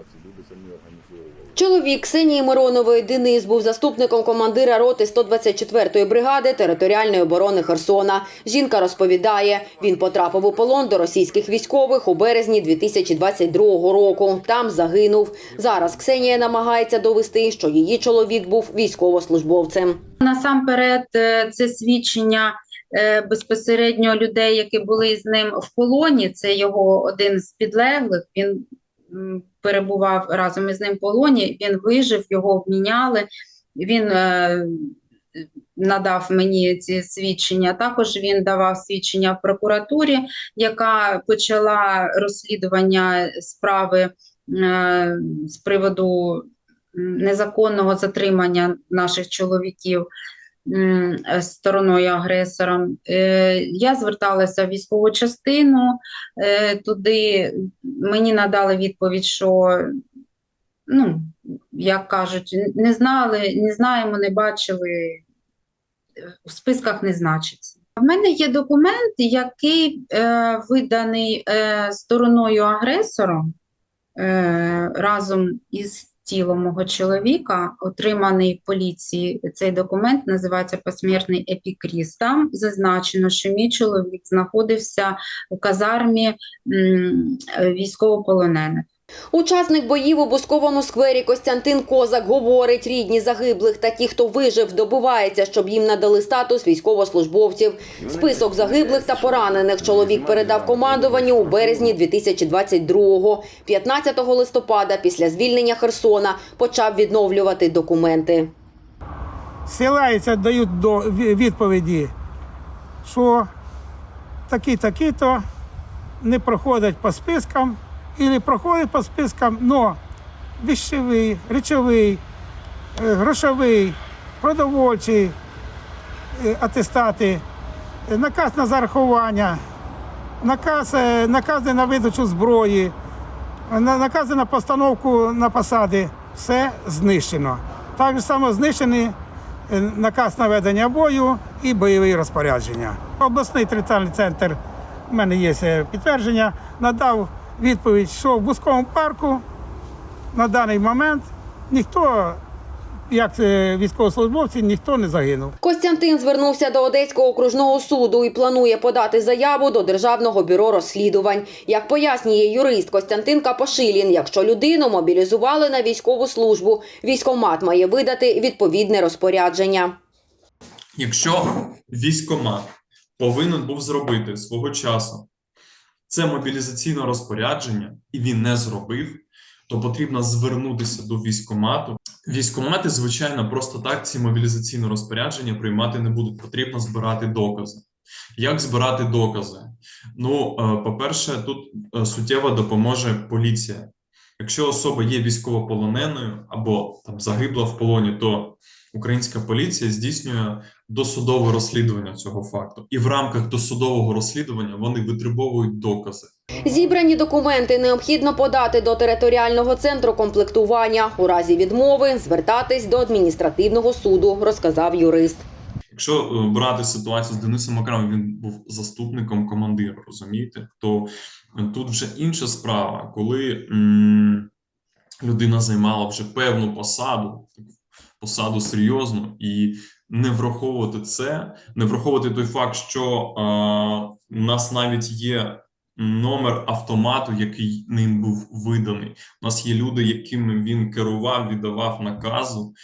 ситуації. Люди самі організовували. Чоловік Ксенії Миронової Денис був заступником командира роти 124-ї бригади територіальної оборони Херсона. Жінка розповідає, він потрапив у полон до російських військових у березні 2022 року. Там загинув. Зараз Ксенія намагається довести, що її чоловік був військовослужбовцем. Насамперед, е, це свідчення е, безпосередньо людей, які були з ним в полоні. Це його один з підлеглих. Він перебував разом із ним в полоні. Він вижив, його обміняли. Він е, надав мені ці свідчення. Також він давав свідчення в прокуратурі, яка почала розслідування справи е, з приводу незаконного затримання наших чоловіків стороною агресором. Е, Я зверталася в військову частину е, туди. Мені надали відповідь, що, ну, як кажуть, не знали, не знаємо, не бачили, в списках не значиться. В мене є документ, який е, виданий е, стороною агресором е, разом із тілом мого чоловіка, отриманий в поліції. Цей документ називається посмертний епікріз. Там зазначено, що мій чоловік знаходився в казармі е, військовополонених. Учасник боїв у бусковому сквері Костянтин Козак говорить, рідні загиблих та ті, хто вижив, добивається, щоб їм надали статус військовослужбовців. Список загиблих та поранених чоловік передав командуванню у березні 2022-го. 15 листопада, після звільнення Херсона, почав відновлювати документи. Силаються, дають до відповіді, що такі-такі-то не проходять по спискам, або проходять по спискам, але віщовий, речовий, е, грошовий, продовольчий е, атестати, е, наказ на зарахування, наказ, накази на видачу зброї, на- накази на постановку на посади, все знищено. Так само знищений е, наказ на ведення бою і бойові розпорядження. Обласний територіальний центр, в мене є підтвердження, надав відповідь, що в Бузковому парку на даний момент ніхто, як військовослужбовці, ніхто не загинув. Костянтин звернувся до Одеського окружного суду і планує подати заяву до Державного бюро розслідувань. Як пояснює юрист Костянтин Капошилін, якщо людину мобілізували на військову службу, військомат має видати відповідне розпорядження. Якщо військомат повинен був зробити свого часу це мобілізаційне розпорядження, і він не зробив, то потрібно звернутися до військомату. Військомати, звичайно, просто так ці мобілізаційні розпорядження приймати не будуть. Потрібно збирати докази. Як збирати докази? Ну, е, по-перше, тут е, суттєво допоможе поліція. Якщо особа є військовополоненою або там загибла в полоні, то українська поліція здійснює досудове розслідування цього факту, і в рамках досудового розслідування вони витребовують докази. Зібрані документи необхідно подати до територіального центру комплектування. У разі відмови звертатись до адміністративного суду, розказав юрист. Якщо е, брати ситуацію з Денисом Окремом, він був заступником командира, розумієте, то е, тут вже інша справа, коли м, людина займала вже певну посаду, посаду серйозно і не враховувати це, не враховувати той факт, що е, у нас навіть є номер автомату, який ним був виданий. У нас є люди, якими він керував, віддавав наказу.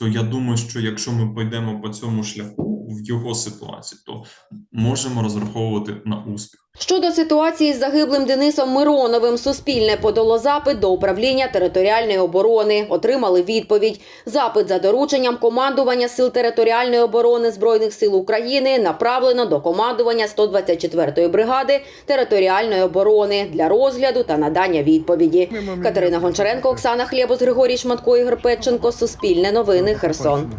То я думаю, що якщо ми пойдемо по цьому шляху в його ситуації, то можемо розраховувати на успіх. Щодо ситуації з загиблим Денисом Мироновим, Суспільне подало запит до управління територіальної оборони. Отримали відповідь. Запит за дорученням командування сил територіальної оборони збройних сил України направлено до командування 124-ї бригади територіальної оборони для розгляду та надання відповіді. Катерина Гончаренко, Оксана Хлєбус, Григорій Шматко, Ігор Петченко. Суспільне новини. Херсон.